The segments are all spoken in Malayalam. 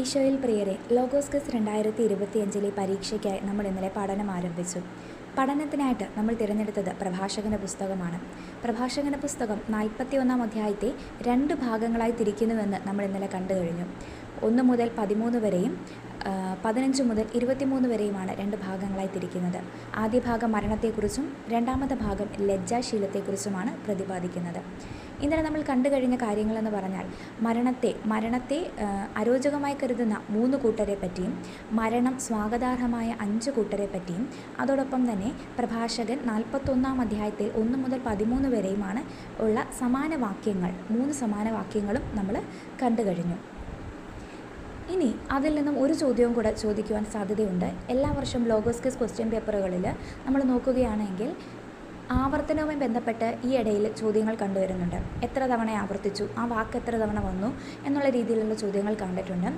ഈശോയിൽ പ്രിയരെ ലോഗോസ്കസ് രണ്ടായിരത്തി ഇരുപത്തിയഞ്ചിലെ പരീക്ഷയ്ക്കായി നമ്മൾ ഇന്നലെ പഠനം ആരംഭിച്ചു. പഠനത്തിനായിട്ട് നമ്മൾ തിരഞ്ഞെടുത്തത് പ്രഭാഷകന പുസ്തകമാണ്. പ്രഭാഷകന പുസ്തകം നാൽപ്പത്തി ഒന്നാം അധ്യായത്തെ രണ്ട് ഭാഗങ്ങളായി തിരിക്കുന്നുവെന്ന് നമ്മൾ ഇന്നലെ കണ്ടു കഴിഞ്ഞു. ഒന്ന് മുതൽ പതിമൂന്ന് വരെയും പതിനഞ്ച് മുതൽ ഇരുപത്തിമൂന്ന് വരെയുമാണ് രണ്ട് ഭാഗങ്ങളായി തിരിക്കുന്നത്. ആദ്യ ഭാഗം മരണത്തെക്കുറിച്ചും രണ്ടാമത്തെ ഭാഗം ലജ്ജാശീലത്തെക്കുറിച്ചുമാണ് പ്രതിപാദിക്കുന്നത്. ഇന്നലെ നമ്മൾ കണ്ടു കഴിഞ്ഞ കാര്യങ്ങളെന്ന് പറഞ്ഞാൽ മരണത്തെ മരണത്തെ അരോചകമായി കരുതുന്ന മൂന്ന് കൂട്ടരെ പറ്റിയും മരണം സ്വാഗതാർഹമായ അഞ്ച് കൂട്ടരെ പറ്റിയും അതോടൊപ്പം തന്നെ പ്രഭാഷകൻ നാൽപ്പത്തൊന്നാം അധ്യായത്തിൽ ഒന്ന് മുതൽ പതിമൂന്ന് വരെയുമാണ് ഉള്ള സമാന വാക്യങ്ങൾ മൂന്ന് സമാന വാക്യങ്ങളും നമ്മൾ കണ്ടു കഴിഞ്ഞു. ഇനി അതിൽ നിന്നും ഒരു ചോദ്യവും കൂടെ ചോദിക്കുവാൻ സാധ്യതയുണ്ട്. എല്ലാ വർഷവും ലോഗോസ്കിസ് ക്വസ്റ്റ്യൻ പേപ്പറുകളിൽ നമ്മൾ നോക്കുകയാണെങ്കിൽ ആവർത്തനവുമായി ബന്ധപ്പെട്ട് ഈ ഇടയിൽ ചോദ്യങ്ങൾ കണ്ടുവരുന്നുണ്ട്. എത്ര തവണ ആവർത്തിച്ചു? ആ വാക്ക് എത്ര തവണ വന്നു? എന്നുള്ള രീതിയിലുള്ള ചോദ്യങ്ങൾ കണ്ടിട്ടുണ്ട്.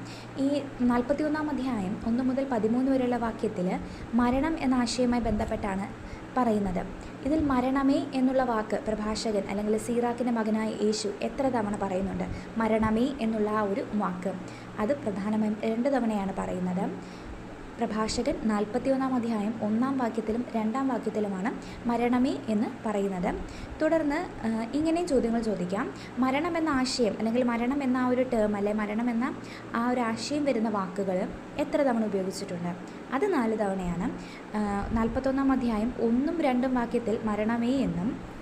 ഈ നാൽപ്പത്തിയൊന്നാം അധ്യായം ഒന്ന് മുതൽ പതിമൂന്ന് വരെയുള്ള വാക്യത്തിൽ മരണം എന്ന ആശയവുമായി ബന്ധപ്പെട്ടാണ് പറയുന്നത്. ഇതിൽ മരണമേ എന്നുള്ള വാക്ക് പ്രഭാഷകൻ അല്ലെങ്കിൽ സീറാക്കിന്റെ മകനായ യേശു എത്ര തവണ പറയുന്നുണ്ട്? മരണമേ എന്നുള്ള ആ ഒരു വാക്ക്. അത് പ്രധാനമായും രണ്ട് തവണയാണ് പറയുന്നത്. പ്രഭാഷകൻ നാൽപ്പത്തിയൊന്നാം അധ്യായം ഒന്നാം വാക്യത്തിലും രണ്ടാം വാക്യത്തിലുമാണ് മരണമേ എന്ന് പറയുന്നത്. തുടർന്ന് ഇങ്ങനെയും ചോദ്യങ്ങൾ ചോദിക്കാം. മരണം എന്ന ആശയം അല്ലെങ്കിൽ മരണം എന്ന ആ ഒരു ടേം അല്ലെ മരണം എന്ന ആ ഒരു ആശയം വരുന്ന വാക്കുകൾ എത്ര തവണ ഉപയോഗിച്ചിട്ടുണ്ട്? അത് നാല് തവണയാണ്. നാൽപ്പത്തൊന്നാം അധ്യായം ഒന്നും രണ്ടും വാക്യത്തിൽ മരണമേ എന്നും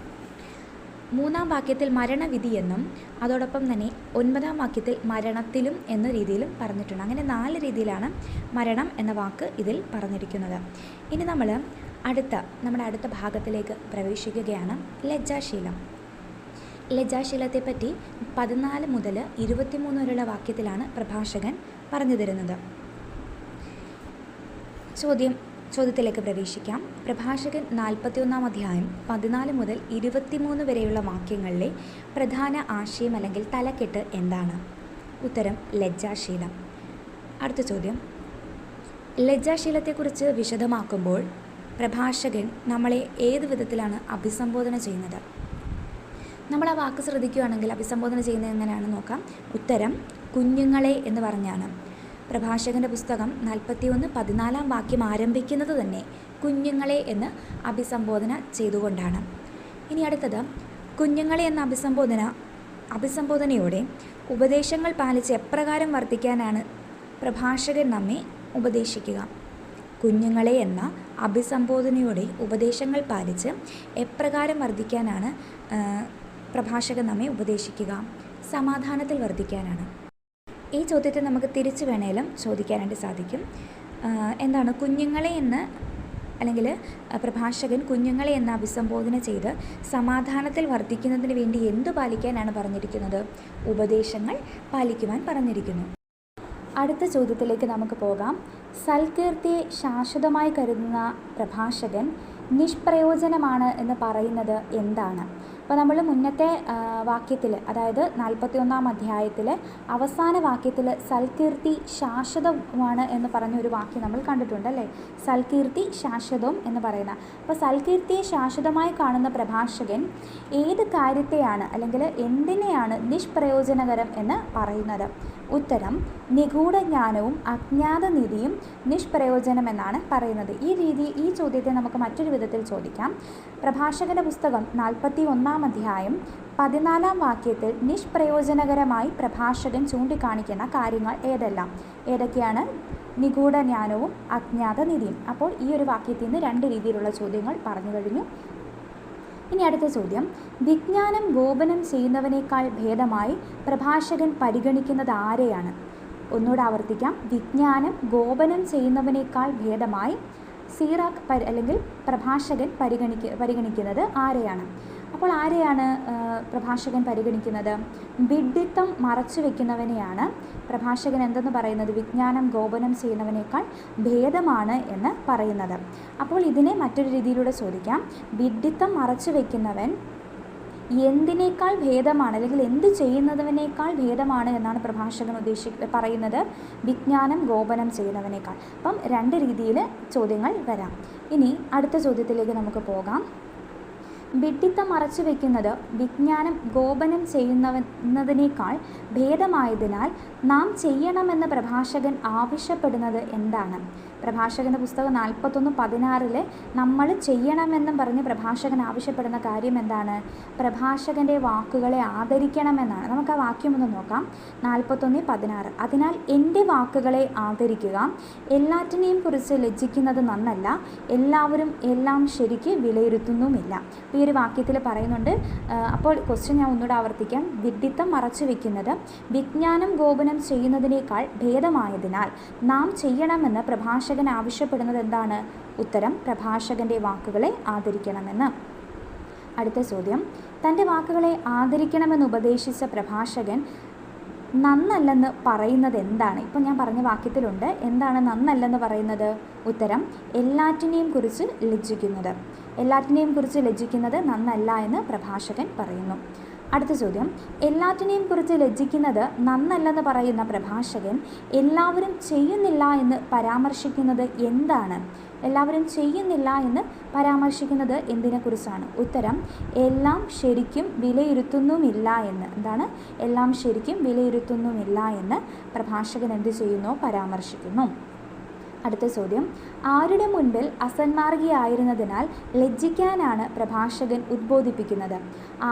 മൂന്നാം വാക്യത്തിൽ മരണവിധി എന്നും അതോടൊപ്പം തന്നെ ഒൻപതാം വാക്യത്തിൽ മരണത്തിലും എന്ന രീതിയിലും പറഞ്ഞിട്ടുണ്ട്. അങ്ങനെ നാല് രീതിയിലാണ് മരണം എന്ന വാക്ക് ഇതിൽ പറഞ്ഞിരിക്കുന്നത്. ഇനി നമ്മൾ അടുത്ത നമ്മുടെ അടുത്ത ഭാഗത്തിലേക്ക് പ്രവേശിക്കുകയാണ്. ലജ്ജാശീലം. ലജ്ജാശീലത്തെപ്പറ്റി പതിനാല് മുതൽ ഇരുപത്തിമൂന്ന് വരെയുള്ള വാക്യത്തിലാണ് പ്രഭാഷകൻ പറഞ്ഞു തരുന്നത്. ചോദ്യം ചോദ്യത്തിലേക്ക് പ്രവേശിക്കാം. പ്രഭാഷകൻ നാൽപ്പത്തിയൊന്നാം അധ്യായം പതിനാല് മുതൽ ഇരുപത്തിമൂന്ന് വരെയുള്ള വാക്യങ്ങളിലെ പ്രധാന ആശയം അല്ലെങ്കിൽ തലക്കെട്ട് എന്താണ്? ഉത്തരം ലജ്ജാശീലം. അടുത്ത ചോദ്യം. ലജ്ജാശീലത്തെക്കുറിച്ച് വിശദമാക്കുമ്പോൾ പ്രഭാഷകൻ നമ്മളെ ഏത് വിധത്തിലാണ് അഭിസംബോധന ചെയ്യുന്നത്? നമ്മൾ ആ വാക്ക് ശ്രദ്ധിക്കുകയാണെങ്കിൽ അഭിസംബോധന ചെയ്യുന്നത് എങ്ങനെയാണെന്ന് നോക്കാം. ഉത്തരം കുഞ്ഞുങ്ങളെ എന്ന് പറഞ്ഞാണ്. പ്രഭാഷകന്റെ പുസ്തകം നാൽപ്പത്തിയൊന്ന് പതിനാലാം വാക്യം ആരംഭിക്കുന്നത് തന്നെ കുഞ്ഞുങ്ങളെ എന്ന് അഭിസംബോധന ചെയ്തുകൊണ്ടാണ്. ഇനി അടുത്തത് കുഞ്ഞുങ്ങളെ എന്ന അഭിസംബോധന അഭിസംബോധനയോടെ ഉപദേശങ്ങൾ പാലിച്ച് എപ്രകാരം വർദ്ധിക്കാനാണ് പ്രഭാഷകൻ നമ്മെ ഉപദേശിക്കുക? കുഞ്ഞുങ്ങളെ എന്ന അഭിസംബോധനയോടെ ഉപദേശങ്ങൾ പാലിച്ച് എപ്രകാരം വർദ്ധിക്കാനാണ് പ്രഭാഷകൻ നമ്മെ ഉപദേശിക്കുക? സമാധാനത്തിൽ വർദ്ധിക്കാനാണ് ഈ ചോദ്യത്തെ നമുക്ക് തിരിച്ചു വേണേലും ചോദിക്കാനായിട്ട് സാധിക്കും. എന്താണ് കുഞ്ഞുങ്ങളെ എന്ന് അല്ലെങ്കിൽ പ്രഭാഷകൻ കുഞ്ഞുങ്ങളെ എന്ന് അഭിസംബോധന ചെയ്ത് സമാധാനത്തിൽ വർദ്ധിക്കുന്നതിന് വേണ്ടി എന്തു പാലിക്കാനാണ് പറഞ്ഞിരിക്കുന്നത്? ഉപദേശങ്ങൾ പാലിക്കുവാൻ പറഞ്ഞിരിക്കുന്നു. അടുത്ത ചോദ്യത്തിലേക്ക് നമുക്ക് പോകാം. സൽകീർത്തിയെ ശാശ്വതമായി കരുതുന്ന പ്രഭാഷകൻ നിഷ്പ്രയോജനമാണ് എന്ന് പറയുന്നത് എന്താണ്? അപ്പോൾ നമ്മൾ മുന്നത്തെ വാക്യത്തിൽ അതായത് നാൽപ്പത്തി ഒന്നാം അധ്യായത്തിൽ അവസാന വാക്യത്തിൽ സൽകീർത്തി ശാശ്വതമാണ് എന്ന് പറഞ്ഞ ഒരു വാക്യം നമ്മൾ കണ്ടിട്ടുണ്ട് അല്ലേ? സൽകീർത്തി ശാശ്വതം എന്ന് പറയുന്ന. അപ്പോൾ സൽകീർത്തിയെ ശാശ്വതമായി കാണുന്ന പ്രഭാഷകൻ ഏത് കാര്യത്തെയാണ് അല്ലെങ്കിൽ എന്തിനെയാണ് നിഷ്പ്രയോജനകരം എന്ന് പറയുന്നത്? ഉത്തരം നിഗൂഢജ്ഞാനവും അജ്ഞാതനിധിയും നിഷ്പ്രയോജനമെന്നാണ് പറയുന്നത്. ഈ രീതി ഈ ചോദ്യത്തെ നമുക്ക് മറ്റൊരു വിധത്തിൽ ചോദിക്കാം. പ്രഭാഷകന്റെ പുസ്തകം നാൽപ്പത്തി ഒന്നാം അധ്യായം പതിനാലാം വാക്യത്തിൽ നിഷ്പ്രയോജനകരമായി പ്രഭാഷകൻ ചൂണ്ടിക്കാണിക്കുന്ന കാര്യങ്ങൾ ഏതെല്ലാം? ഏതൊക്കെയാണ്? നിഗൂഢജ്ഞാനവും അജ്ഞാതനിധിയും അജ്ഞാത നിധിയും അപ്പോൾ ഈ ഒരു വാക്യത്തിൽ നിന്ന് രണ്ട് രീതിയിലുള്ള ചോദ്യങ്ങൾ പറഞ്ഞു കഴിഞ്ഞു. ഇനി അടുത്ത ചോദ്യം. വിജ്ഞാനം ഗോപനം ചെയ്യുന്നവനേക്കാൾ ഭേദമായി പ്രഭാഷകൻ പരിഗണിക്കുന്നത് ആരെയാണ്? ഒന്നുകൂടെ ആവർത്തിക്കാം. വിജ്ഞാനം ഗോപനം ചെയ്യുന്നവനേക്കാൾ ഭേദമായി സീറാക്ക് പരി അല്ലെങ്കിൽ പ്രഭാഷകൻ പരിഗണിക്ക പരിഗണിക്കുന്നത് ആരെയാണ്? അപ്പോൾ ആരെയാണ് പ്രഭാഷകൻ പരിഗണിക്കുന്നത്? വിഡിത്തം മറച്ചു വെക്കുന്നവനെയാണ് പ്രഭാഷകൻ എന്തെന്ന് പറയുന്നത്? വിജ്ഞാനം ഗോപനം ചെയ്യുന്നവനേക്കാൾ ഭേദമാണ് എന്ന് പറയുന്നത്. അപ്പോൾ ഇതിനെ മറ്റൊരു രീതിയിലൂടെ ചോദിക്കാം. വിഡിത്തം മറച്ചു വെക്കുന്നവൻ എന്തിനേക്കാൾ ഭേദമാണ് അല്ലെങ്കിൽ എന്ത് ചെയ്യുന്നതിനേക്കാൾ ഭേദമാണ് എന്നാണ് പ്രഭാഷകൻ ഉദ്ദേശി പറയുന്നത്. വിജ്ഞാനം ഗോപനം ചെയ്യുന്നതിനേക്കാൾ അപ്പം രണ്ട് രീതിയിൽ ചോദ്യങ്ങൾ വരാം. ഇനി അടുത്ത ചോദ്യത്തിലേക്ക് നമുക്ക് പോകാം. വിഡ്ഢിത്തം മറച്ചു വയ്ക്കുന്നത് വിജ്ഞാനം ഗോപനം ചെയ്യുന്നതിനേക്കാൾ ഭേദമായതിനാൽ നാം ചെയ്യണമെന്ന് പ്രഭാഷകൻ ആവശ്യപ്പെടുന്നത് എന്താണ്? പ്രഭാഷകന്റെ പുസ്തകം നാൽപ്പത്തൊന്ന് പതിനാറിൽ നമ്മൾ ചെയ്യണമെന്നും പറഞ്ഞ് പ്രഭാഷകൻ ആവശ്യപ്പെടുന്ന കാര്യം എന്താണ്? പ്രഭാഷകന്റെ വാക്കുകളെ ആദരിക്കണമെന്നാണ്. നമുക്ക് ആ വാക്യം ഒന്ന് നോക്കാം. നാൽപ്പത്തൊന്ന് പതിനാറ്. അതിനാൽ എന്റെ വാക്കുകളെ ആദരിക്കുക എല്ലാറ്റിനെയും കുറിച്ച് ലജ്ജിക്കുന്നത് നന്നല്ല എല്ലാവരും എല്ലാം ശരിക്ക് വിലയിരുത്തുന്നുമില്ല. ഈ ഒരു വാക്യത്തിൽ പറയുന്നുണ്ട് അപ്പോൾ ക്വസ്റ്റ്യൻ ഞാൻ ഒന്നുകൂടെ ആവർത്തിക്കാം. വിഡ്ഢിത്തം മറച്ചു വെക്കുന്നത് വിജ്ഞാനം ഗോപനം ചെയ്യുന്നതിനേക്കാൾ ഭേദമായതിനാൽ നാം ചെയ്യണമെന്ന് പ്രഭാഷകൻ ആവശ്യപ്പെടുന്നത് എന്താണ്? ഉത്തരം പ്രഭാഷകന്റെ വാക്കുകളെ ആദരിക്കണമെന്ന്. അടുത്ത ചോദ്യം. തന്റെ വാക്കുകളെ ആദരിക്കണമെന്ന് ഉപദേശിച്ച പ്രഭാഷകൻ നന്നല്ലെന്ന് പറയുന്നത് എന്താണ്? ഇപ്പം ഞാൻ പറഞ്ഞ വാക്യത്തിലുണ്ട്. എന്താണ് നന്നല്ലെന്ന് പറയുന്നത്? ഉത്തരം എല്ലാറ്റിനെയും കുറിച്ച് ലജ്ജിക്കുന്നത്. എല്ലാറ്റിനെയും കുറിച്ച് ലജ്ജിക്കുന്നത് നന്നല്ല എന്ന് പ്രഭാഷകൻ പറയുന്നു. അടുത്ത ചോദ്യം. എല്ലാറ്റിനെയും കുറിച്ച് ലജ്ജിക്കുന്നത് നന്നല്ലെന്ന് പറയുന്ന പ്രഭാഷകൻ എല്ലാവരും ചെയ്യുന്നില്ല എന്ന് പരാമർശിക്കുന്നത് എന്താണ്? എല്ലാവരും ചെയ്യുന്നില്ല എന്ന് പരാമർശിക്കുന്നത് എന്തിനെക്കുറിച്ചാണ്? ഉത്തരം എല്ലാം ശരിക്കും വിലയിരുത്തുന്നുമില്ല എന്ന്. എന്താണ്? എല്ലാം ശരിക്കും വിലയിരുത്തുന്നുമില്ല എന്ന് പ്രഭാഷകൻ എന്ത് ചെയ്യുന്നു? പരാമർശിക്കുന്നു. അടുത്ത ചോദ്യം. ആരുടെ മുൻപിൽ അസന്മാർഗിയായിരുന്നതിനാൽ ലജ്ജിക്കാനാണ് പ്രഭാഷകൻ ഉദ്ബോധിപ്പിക്കുന്നത്?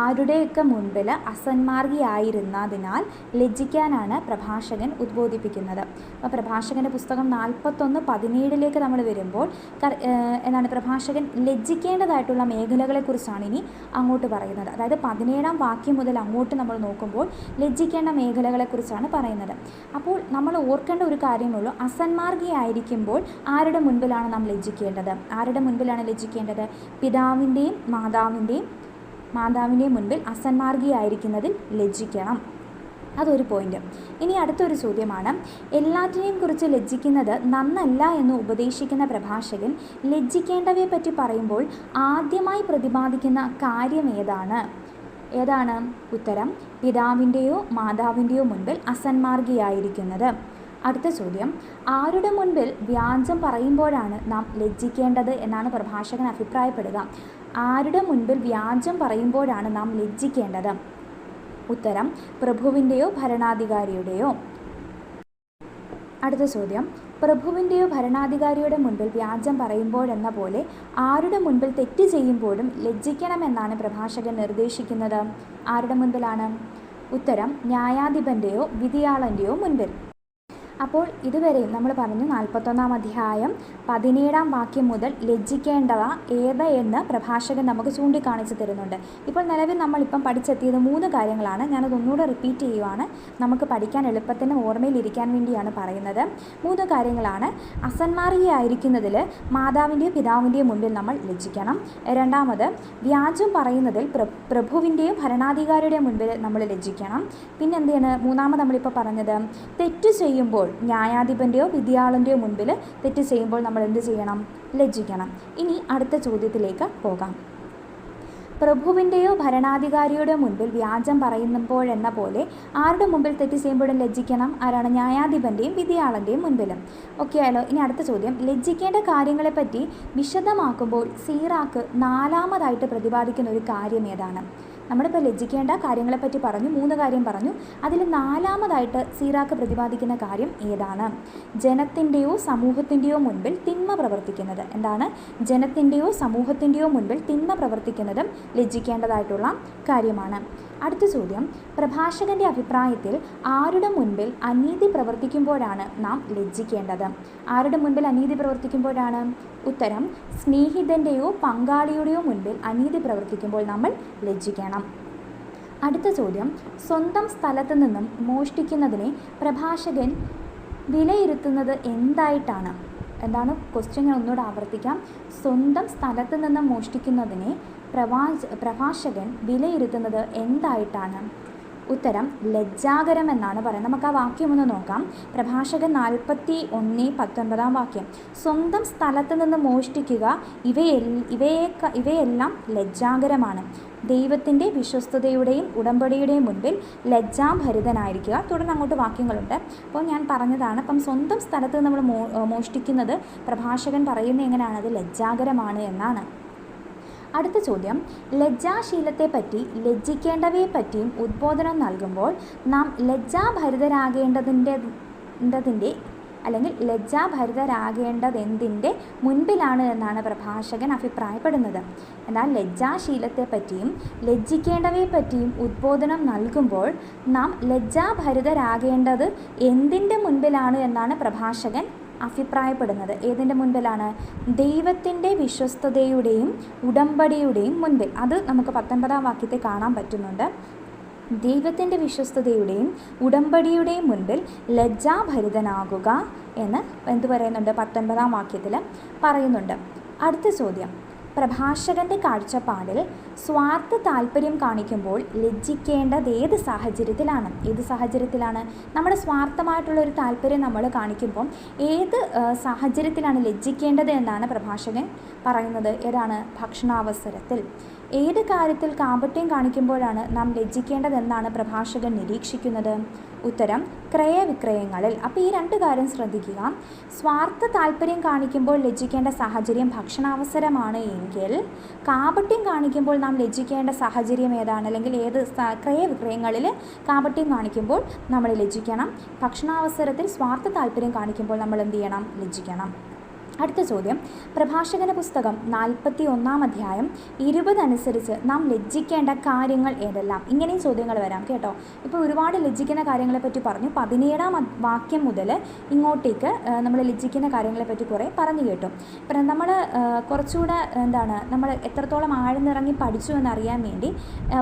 ആരുടെയൊക്കെ മുൻപിൽ അസന്മാർഗിയായിരുന്നതിനാൽ ലജ്ജിക്കാനാണ് പ്രഭാഷകൻ ഉദ്ബോധിപ്പിക്കുന്നത്? അപ്പോൾ പ്രഭാഷകന്റെ പുസ്തകം നാൽപ്പത്തൊന്ന് പതിനേഴിലേക്ക് നമ്മൾ വരുമ്പോൾ എന്താണ് പ്രഭാഷകൻ ലജ്ജിക്കേണ്ടതായിട്ടുള്ള മേഖലകളെക്കുറിച്ചാണ് ഇനി അങ്ങോട്ട് പറയുന്നത്. അതായത് പതിനേഴാം വാക്യം മുതൽ അങ്ങോട്ട് നമ്മൾ നോക്കുമ്പോൾ ലജ്ജിക്കേണ്ട മേഖലകളെക്കുറിച്ചാണ് പറയുന്നത്. അപ്പോൾ നമ്മൾ ഓർക്കേണ്ട ഒരു കാര്യമുള്ളൂ അസന്മാർഗിയായിരിക്കുമ്പോൾ ആരുടെ മുൻപിലാണ് നാം ലജ്ജിക്കേണ്ടത്? ആരുടെ മുൻപിലാണ് ലജ്ജിക്കേണ്ടത്? പിതാവിന്റെയും മാതാവിന്റെയും മാതാവിന്റെയും മുൻപിൽ അസന്മാർഗിയായിരിക്കുന്നതിൽ ലജ്ജിക്കണം. അതൊരു പോയിന്റ് ഇനി അടുത്തൊരു ചോദ്യമാണ്. എല്ലാറ്റിനെയും കുറിച്ച് ലജ്ജിക്കുന്നത് നന്നല്ല എന്ന് ഉപദേശിക്കുന്ന പ്രഭാഷകൻ ലജ്ജിക്കേണ്ടവയെ പറ്റി പറയുമ്പോൾ ആദ്യമായി പ്രതിപാദിക്കുന്ന കാര്യം ഏതാണ്? ഏതാണ്? ഉത്തരം പിതാവിന്റെയോ മാതാവിന്റെയോ മുൻപിൽ അസന്മാർഗിയായിരിക്കുന്നത്. അടുത്ത ചോദ്യം. ആരുടെ മുൻപിൽ വ്യാജം പറയുമ്പോഴാണ് നാം ലജ്ജിക്കേണ്ടത് എന്നാണ് പ്രഭാഷകൻ അഭിപ്രായപ്പെടുക. ആരുടെ മുൻപിൽ വ്യാജം പറയുമ്പോഴാണ് നാം ലജ്ജിക്കേണ്ടത്? ഉത്തരം പ്രഭുവിന്റെയോ ഭരണാധികാരിയുടെയോ. അടുത്ത ചോദ്യം. പ്രഭുവിന്റെയോ ഭരണാധികാരിയുടെ മുൻപിൽ വ്യാജം പറയുമ്പോഴെന്ന പോലെ ആരുടെ മുൻപിൽ തെറ്റ് ചെയ്യുമ്പോഴും ലജ്ജിക്കണമെന്നാണ് പ്രഭാഷകൻ നിർദ്ദേശിക്കുന്നത്? ആരുടെ മുൻപിലാണ്? ഉത്തരം ന്യായാധിപന്റെയോ വിധിയാളന്റെയോ മുൻപിൽ. അപ്പോൾ ഇതുവരെ നമ്മൾ പറഞ്ഞു നാൽപ്പത്തൊന്നാം അധ്യായം പതിനേഴാം വാക്യം മുതൽ ലജ്ജിക്കേണ്ടവ ഏത് എന്ന് പ്രഭാഷകൻ നമുക്ക് ചൂണ്ടിക്കാണിച്ചു തരുന്നുണ്ട്. ഇപ്പോൾ നിലവിൽ നമ്മളിപ്പം പഠിച്ചെത്തിയത് മൂന്ന് കാര്യങ്ങളാണ്. ഞാനത് ഒന്നുകൂടെ റിപ്പീറ്റ് ചെയ്യുവാണ്. നമുക്ക് പഠിക്കാൻ എളുപ്പത്തിന് ഓർമ്മയിലിരിക്കാൻ വേണ്ടിയാണ് പറയുന്നത്. മൂന്ന് കാര്യങ്ങളാണ്. അസന്മാർഗിയായിരിക്കുന്നതിൽ മാതാവിന്റെയും പിതാവിന്റെയും മുമ്പിൽ നമ്മൾ ലജ്ജിക്കണം. രണ്ടാമത് വ്യാജം പറയുന്നതിൽ പ്ര പ്രഭുവിന്റെയും ഭരണാധികാരിയുടെയും മുൻപിൽ നമ്മൾ ലജ്ജിക്കണം. പിന്നെ എന്താണ് മൂന്നാമത് നമ്മളിപ്പോൾ പറഞ്ഞത് തെറ്റ് ചെയ്യുമ്പോൾ ന്യായാധിപന്റെയോ വിദ്യാളന്റെയോ മുൻപിൽ തെറ്റ് ചെയ്യുമ്പോൾ നമ്മൾ എന്ത് ചെയ്യണം? ലജ്ജിക്കണം. ഇനി അടുത്ത ചോദ്യത്തിലേക്ക് പോകാം. പ്രഭുവിന്റെയോ ഭരണാധികാരിയുടെ മുൻപിൽ വ്യാജം പറയുമ്പോഴെന്ന പോലെ ആരുടെ മുമ്പിൽ തെറ്റ് ചെയ്യുമ്പോഴും ലജ്ജിക്കണം? ആരാണ് ന്യായാധിപന്റെയും വിധിയാളന്റെയും മുൻപിലും? ഓക്കെ ആയാലോ ഇനി അടുത്ത ചോദ്യം. ലജ്ജിക്കേണ്ട കാര്യങ്ങളെപ്പറ്റി വിശദമാക്കുമ്പോൾ സീറാക്ക് നാലാമതായിട്ട് പ്രതിപാദിക്കുന്ന ഒരു കാര്യം ഏതാണ്? നമ്മളിപ്പോൾ ലജ്ജിക്കേണ്ട കാര്യങ്ങളെപ്പറ്റി പറഞ്ഞു മൂന്ന് കാര്യം പറഞ്ഞു. അതിൽ നാലാമതായിട്ട് സീറാക്ക് പ്രതിപാദിക്കുന്ന കാര്യം ഏതാണ്? ജനത്തിന്റെയോ സമൂഹത്തിന്റെയോ മുൻപിൽ തിന്മ പ്രവർത്തിക്കുന്നത് എന്താണ്? ജനത്തിന്റെയോ സമൂഹത്തിന്റെയോ മുൻപിൽ തിന്മ പ്രവർത്തിക്കുന്നതും ലജ്ജിക്കേണ്ടതായിട്ടുള്ള കാര്യമാണ്. അടുത്ത ചോദ്യം. പ്രഭാഷകന്റെ അഭിപ്രായത്തിൽ ആരുടെ മുൻപിൽ അനീതി പ്രവർത്തിക്കുമ്പോഴാണ് നാം ലജ്ജിക്കേണ്ടത്? ആരുടെ മുൻപിൽ അനീതി പ്രവർത്തിക്കുമ്പോഴാണ്? ഉത്തരം സ്നേഹിതന്റെയോ പങ്കാളിയുടെയോ മുൻപിൽ അനീതി പ്രവർത്തിക്കുമ്പോൾ നമ്മൾ ലജ്ജിക്കണം. അടുത്ത ചോദ്യം. സ്വന്തം സ്ഥലത്ത് നിന്നും മോഷ്ടിക്കുന്നതിനെ പ്രഭാഷകൻ വിലയിരുത്തുന്നത് എന്തായിട്ടാണ്? എന്താണ്? ക്വസ്റ്റ്യൻ ഒന്നുകൂടെ ആവർത്തിക്കാം. സ്വന്തം സ്ഥലത്ത് നിന്ന് മോഷ്ടിക്കുന്നതിനെ പ്രവാച പ്രഭാഷകൻ വിലയിരുത്തുന്നത് എന്തായിട്ടാണ്? ഉത്തരം ലജ്ജാകരം എന്നാണ് പറയുന്നത്. നമുക്ക് ആ വാക്യം ഒന്ന് നോക്കാം. പ്രഭാഷകൻ നാൽപ്പത്തി ഒന്ന് പത്തൊൻപതാം വാക്യം. സ്വന്തം സ്ഥലത്ത് നിന്ന് മോഷ്ടിക്കുക ഇവയെ ഇവയെ ഇവയെല്ലാം ലജ്ജാകരമാണ്. ദൈവത്തിന്റെ വിശ്വസ്തതയുടെയും ഉടമ്പടിയുടെയും മുൻപിൽ ലജ്ജാഭരിതനായിരിക്കുക. തുടർന്ന് അങ്ങോട്ട് വാക്യങ്ങളുണ്ട്. അപ്പോൾ ഞാൻ പറഞ്ഞതാണ് അപ്പം സ്വന്തം സ്ഥലത്ത് നമ്മൾ മോഷ്ടിക്കുന്നത് പ്രഭാഷകൻ പറയുന്നത് എങ്ങനെയാണ്? അത് ലജ്ജാകരമാണ് എന്നാണ്. അടുത്ത ചോദ്യം. ലജ്ജാശീലത്തെപ്പറ്റി ലജ്ജിക്കേണ്ടവയെ പറ്റിയും ഉദ്ബോധനം നൽകുമ്പോൾ നാം ലജ്ജാഭരിതരാകേണ്ടതിന്റെ ണ്ടതിന്റെ അല്ലെങ്കിൽ ലജ്ജാഭരിതരാകേണ്ടതെന്തിന്റെ മുൻപിലാണ് എന്നാണ് പ്രഭാഷകൻ അഭിപ്രായപ്പെടുന്നത്. എന്നാൽ ലജ്ജാശീലത്തെപ്പറ്റിയും ലജ്ജിക്കേണ്ടവയെ പറ്റിയും ഉദ്ബോധനം നൽകുമ്പോൾ നാം ലജ്ജാഭരിതരാകേണ്ടത് എന്തിന്റെ മുൻപിലാണ് എന്നാണ് പ്രഭാഷകൻ അഭിപ്രായപ്പെടുന്നത്. ഏതിന്റെ മുൻപിലാണ്? ദൈവത്തിന്റെ വിശ്വസ്തതയുടെയും ഉടമ്പടിയുടെയും മുൻപിൽ. അത് നമുക്ക് പത്തൊൻപതാം വാക്യത്തെ കാണാൻ പറ്റുന്നുണ്ട്. ദൈവത്തിന്റെ വിശ്വസ്തതയുടെയും ഉടമ്പടിയുടെയും മുൻപിൽ ലജ്ജാഭരിതനാകുക എന്ന് എന്തു പറയുന്നുണ്ട്? പത്തൊൻപതാം വാക്യത്തിൽ പറയുന്നുണ്ട്. അടുത്ത ചോദ്യം. പ്രഭാഷകന്റെ കാഴ്ചപ്പാടിൽ സ്വാർത്ഥ താല്പര്യം കാണിക്കുമ്പോൾ ലജ്ജിക്കേണ്ടത് ഏത് സാഹചര്യത്തിലാണ്? ഏത് സാഹചര്യത്തിലാണ്? നമ്മുടെ സ്വാർത്ഥമായിട്ടുള്ള ഒരു താല്പര്യം നമ്മൾ കാണിക്കുമ്പോൾ ഏത് സാഹചര്യത്തിലാണ് ലജ്ജിക്കേണ്ടത് എന്നാണ് പ്രഭാഷകൻ പറയുന്നത്. ഏതാണ്? ഭക്ഷണാവസരത്തിൽ. ഏത് കാര്യത്തിൽ കാപട്യം കാണിക്കുമ്പോഴാണ് നാം ലജ്ജിക്കേണ്ടതെന്നാണ് പ്രഭാഷകൻ നിരീക്ഷിക്കുന്നത്. ഉത്തരം ക്രയവിക്രയങ്ങളിൽ. അപ്പോൾ ഈ രണ്ട് കാര്യം ശ്രദ്ധിക്കുക. സ്വാർത്ഥ താല്പര്യം കാണിക്കുമ്പോൾ ലജ്ജിക്കേണ്ട സാഹചര്യം ഭക്ഷണാവസരമാണ് എങ്കിൽ കാപട്യം കാണിക്കുമ്പോൾ നാം ലജ്ജിക്കേണ്ട സാഹചര്യം ഏതാണ്? അല്ലെങ്കിൽ ഏത് ക്രയവിക്രയങ്ങളിൽ കാപട്യം കാണിക്കുമ്പോൾ നമ്മൾ ലജ്ജിക്കണം. ഭക്ഷണാവസരത്തിൽ സ്വാർത്ഥ താല്പര്യം കാണിക്കുമ്പോൾ നമ്മൾ എന്ത് ചെയ്യണം? ലജ്ജിക്കണം. അടുത്ത ചോദ്യം. പ്രഭാഷകന പുസ്തകം നാൽപ്പത്തി ഒന്നാം അധ്യായം ഇരുപത് അനുസരിച്ച് നാം ലജ്ജിക്കേണ്ട കാര്യങ്ങൾ ഏതെല്ലാം? ഇങ്ങനെയും ചോദ്യങ്ങൾ വരാം കേട്ടോ. ഇപ്പോൾ ഒരുപാട് ലജ്ജിക്കുന്ന കാര്യങ്ങളെപ്പറ്റി പറഞ്ഞു. പതിനേഴാം വാക്യം മുതൽ ഇങ്ങോട്ടേക്ക് നമ്മൾ ലജ്ജിക്കുന്ന കാര്യങ്ങളെപ്പറ്റി കുറേ പറഞ്ഞു കേട്ടു. പിന്നെ നമ്മൾ കുറച്ചുകൂടെ എന്താണ് നമ്മൾ എത്രത്തോളം ആഴ്ന്നിറങ്ങി പഠിച്ചു എന്നറിയാൻ വേണ്ടി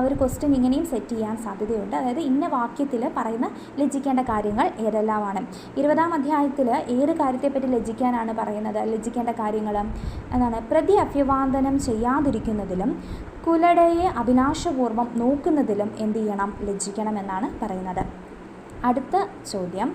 ഒരു ക്വസ്റ്റ്യൻ ഇങ്ങനെയും സെറ്റ് ചെയ്യാൻ സാധ്യതയുണ്ട്. അതായത് ഇന്ന വാക്യത്തിൽ പറയുന്ന ലജ്ജിക്കേണ്ട കാര്യങ്ങൾ ഏതെല്ലാമാണ്? ഇരുപതാം അധ്യായത്തിൽ ഏത് കാര്യത്തെപ്പറ്റി ലജ്ജിക്കാനാണ് പറയുന്നത്? ലജ്ജിക്കേണ്ട കാര്യങ്ങൾ എന്നാണ് പ്രതി അഭിവാദനം ചെയ്യാതിരിക്കുന്നതിലും കുലടയെ അവിനാശപൂർവം നോക്കുന്നതിലും എന്ത് ചെയ്യണം? ലജ്ജിക്കണം എന്നാണ് പറയുന്നത്. അടുത്ത ചോദ്യം.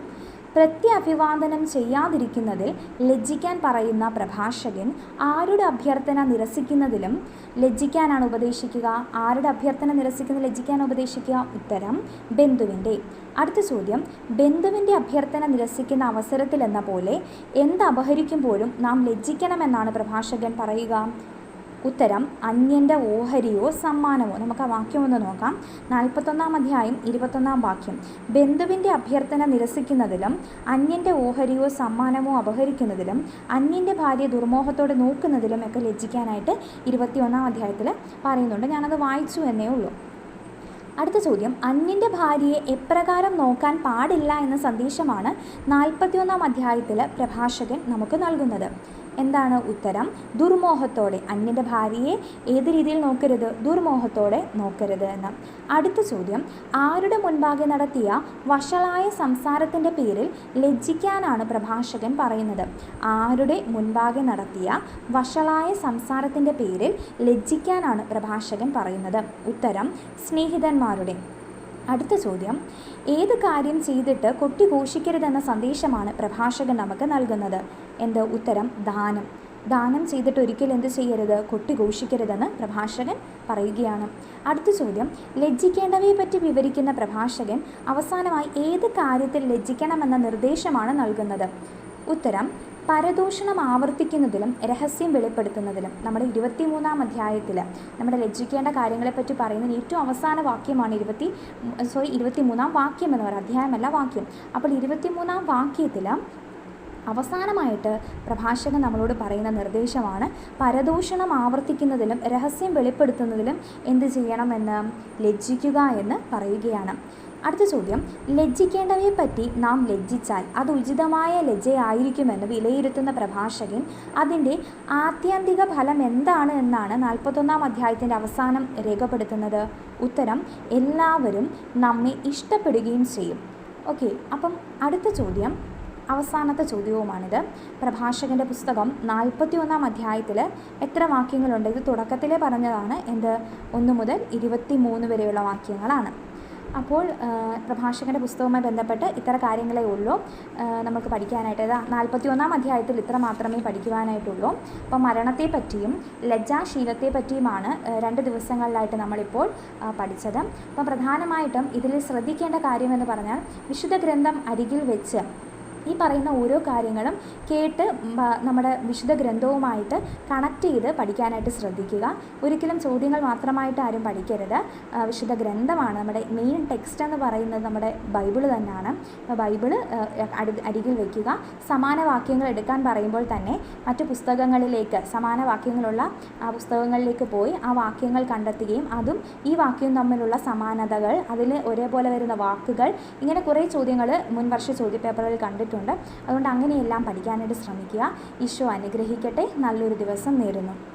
പ്രത്യഭിവാദനം ചെയ്യാതിരിക്കുന്നതിൽ ലജ്ജിക്കാൻ പറയുന്ന പ്രഭാഷകൻ ആരുടെ അഭ്യർത്ഥന നിരസിക്കുന്നതിലും ലജ്ജിക്കാനാണ് ഉപദേശിക്കുക ആരുടെ അഭ്യർത്ഥന നിരസിക്കുന്ന ലജ്ജിക്കാൻ ഉപദേശിക്കുക? ഉത്തരം ബന്ധുവിന്റെ. അടുത്ത ചോദ്യം ബന്ധുവിന്റെ അഭ്യർത്ഥന നിരസിക്കുന്ന അവസരത്തിൽ എന്ന പോലെ എന്ത് അപഹരിക്കുമ്പോഴും നാം ലജ്ജിക്കണമെന്നാണ് പ്രഭാഷകൻ പറയുക. ഉത്തരം അന്യന്റെ ഓഹരിയോ സമ്മാനമോ. നമുക്ക് ആ വാക്യം ഒന്ന് നോക്കാം. നാൽപ്പത്തൊന്നാം അധ്യായം ഇരുപത്തൊന്നാം വാക്യം. ബന്ധുവിന്റെ അഭ്യർത്ഥന നിരസിക്കുന്നതിലും അന്യന്റെ ഓഹരിയോ സമ്മാനമോ അപഹരിക്കുന്നതിലും അന്യന്റെ ഭാര്യ ദുർമോഹത്തോടെ നോക്കുന്നതിലും ഒക്കെ ലജ്ജിക്കാനായിട്ട് ഇരുപത്തിയൊന്നാം അധ്യായത്തിൽ പറയുന്നുണ്ട്. ഞാനത് വായിച്ചു എന്നേ ഉള്ളൂ. അടുത്ത ചോദ്യം. അന്യന്റെ ഭാര്യയെ എപ്രകാരം നോക്കാൻ പാടില്ല എന്ന സന്ദേശമാണ് നാൽപ്പത്തിയൊന്നാം അധ്യായത്തിൽ പ്രഭാഷകൻ നമുക്ക് നൽകുന്നത്. എന്താണ് ഉത്തരം? ദുർമോഹത്തോടെ അന്യന്റെ ഭാര്യയെ ഏത് രീതിയിൽ നോക്കരുത്? ദുർമോഹത്തോടെ നോക്കരുത് എന്ന്. അടുത്ത ചോദ്യം ആരുടെ മുൻപാകെ നടത്തിയ വഷളായ സംസാരത്തിന്റെ പേരിൽ ലജ്ജിക്കാനാണ് പ്രഭാഷകൻ പറയുന്നത്? ആരുടെ മുൻപാകെ നടത്തിയ വഷളായ സംസാരത്തിന്റെ പേരിൽ ലജ്ജിക്കാനാണ് പ്രഭാഷകൻ പറയുന്നത്? ഉത്തരം സ്നേഹിതന്മാരുടെ. അടുത്ത ചോദ്യം ഏത് കാര്യം ചെയ്തിട്ട് കൊട്ടി ഘോഷിക്കരുതെന്ന സന്ദേശമാണ് പ്രഭാഷകൻ നമുക്ക് നൽകുന്നത്? എന്ത് ഉത്തരം? ദാനം. ദാനം ചെയ്തിട്ട് ഒരിക്കലും എന്ത് ചെയ്യരുത്? കൊട്ടി ഘോഷിക്കരുതെന്ന് പ്രഭാഷകൻ പറയുകയാണ്. അടുത്ത ചോദ്യം. ലജ്ജിക്കേണ്ടവയെ പറ്റി വിവരിക്കുന്ന പ്രഭാഷകൻ അവസാനമായി ഏത് കാര്യത്തിൽ ലജ്ജിക്കണമെന്ന നിർദ്ദേശമാണ് നൽകുന്നത്? ഉത്തരം. പരദൂഷണം ആവർത്തിക്കുന്നതിലും രഹസ്യം വെളിപ്പെടുത്തുന്നതിലും. നമ്മുടെ ഇരുപത്തിമൂന്നാം അധ്യായത്തിൽ നമ്മുടെ ലജ്ജിക്കേണ്ട കാര്യങ്ങളെപ്പറ്റി പറയുന്ന ഏറ്റവും അവസാന വാക്യമാണ് ഇരുപത്തി സോറി ഇരുപത്തിമൂന്നാം വാക്യം എന്ന് പറയുന്നത്. അധ്യായമല്ല വാക്യം. അപ്പോൾ ഇരുപത്തിമൂന്നാം വാക്യത്തിൽ അവസാനമായിട്ട് പ്രഭാഷകൻ നമ്മളോട് പറയുന്ന നിർദ്ദേശമാണ് പരദൂഷണം ആവർത്തിക്കുന്നതിലും രഹസ്യം വെളിപ്പെടുത്തുന്നതിലും എന്ത് ചെയ്യണമെന്ന് ലജ്ജിക്കുക എന്ന് പറയുകയാണ്. അടുത്ത ചോദ്യം ലജ്ജിക്കേണ്ടവയെ പറ്റി നാം ലജ്ജിച്ചാൽ അത് ഉചിതമായ ലജ്ജയായിരിക്കുമെന്ന് വിലയിരുത്തുന്ന പ്രഭാഷകൻ അതിന്റെ ആത്യന്തിക ഫലം എന്താണ് എന്നാണ് നാൽപ്പത്തൊന്നാം അധ്യായത്തിന്റെ അവസാനം രേഖപ്പെടുത്തുന്നത്. ഉത്തരം എല്ലാവരും നമ്മെ ഇഷ്ടപ്പെടുകയും ചെയ്യും. ഓക്കെ അപ്പം അടുത്ത ചോദ്യം അവസാനത്തെ ചോദ്യവുമാണിത്. പ്രഭാഷകന്റെ പുസ്തകം നാൽപ്പത്തി ഒന്നാം അധ്യായത്തിൽ എത്ര വാക്യങ്ങളുണ്ട്? ഇത് തുടക്കത്തിലേ പറഞ്ഞതാണ്. എന്ത്? ഒന്ന് മുതൽ ഇരുപത്തി മൂന്ന് വരെയുള്ള വാക്യങ്ങളാണ്. അപ്പോൾ പ്രഭാഷകന്റെ പുസ്തകവുമായി ബന്ധപ്പെട്ട് ഇത്ര കാര്യങ്ങളേ ഉള്ളൂ. നമുക്ക് പഠിക്കാനായിട്ട്. നാൽപ്പത്തി ഒന്നാം അധ്യായത്തിൽ ഇത്ര മാത്രമേ പഠിക്കുവാനായിട്ടുള്ളൂ. അപ്പോൾ മരണത്തെപ്പറ്റിയും ലജ്ജാശീലത്തെപ്പറ്റിയുമാണ് ലജ്ജാശീലത്തെ പറ്റിയുമാണ് രണ്ട് ദിവസങ്ങളിലായിട്ട് നമ്മളിപ്പോൾ പഠിച്ചത്. അപ്പോൾ പ്രധാനമായിട്ടും ഇതിൽ ശ്രദ്ധിക്കേണ്ട കാര്യമെന്ന് പറഞ്ഞാൽ വിശുദ്ധ ഗ്രന്ഥം അരികിൽ വെച്ച് ഈ പറയുന്ന ഓരോ കാര്യങ്ങളും കേട്ട് നമ്മുടെ വിശുദ്ധ ഗ്രന്ഥവുമായിട്ട് കണക്ട് ചെയ്ത് പഠിക്കാനായിട്ട് ശ്രദ്ധിക്കുക. ഒരിക്കലും ചോദ്യങ്ങൾ മാത്രമായിട്ട് ആരും പഠിക്കരുത്. വിശുദ്ധ ഗ്രന്ഥമാണ് നമ്മുടെ മെയിൻ ടെക്സ്റ്റ് എന്ന് പറയുന്നത് നമ്മുടെ ബൈബിൾ തന്നെയാണ്. ബൈബിൾ അരികിൽ വയ്ക്കുക സമാന വാക്യങ്ങൾ എടുക്കാൻ പറയുമ്പോൾ തന്നെ മറ്റു പുസ്തകങ്ങളിലേക്ക് സമാന വാക്യങ്ങളുള്ള ആ പുസ്തകങ്ങളിലേക്ക് പോയി ആ വാക്യങ്ങൾ കണ്ടെത്തുകയും അതും ഈ വാക്യവും തമ്മിലുള്ള സമാനതകൾ അതിൽ ഒരേപോലെ വരുന്ന വാക്കുകൾ ഇങ്ങനെ കുറേ ചോദ്യങ്ങൾ മുൻവർഷ ചോദ്യപേപ്പറുകളിൽ കണ്ടിട്ടുണ്ട്. അതുകൊണ്ട് അങ്ങനെയെല്ലാം പഠിക്കാനായിട്ട് ശ്രമിക്കുക. ഈശോ അനുഗ്രഹിക്കട്ടെ. നല്ലൊരു ദിവസം നേരുന്നു.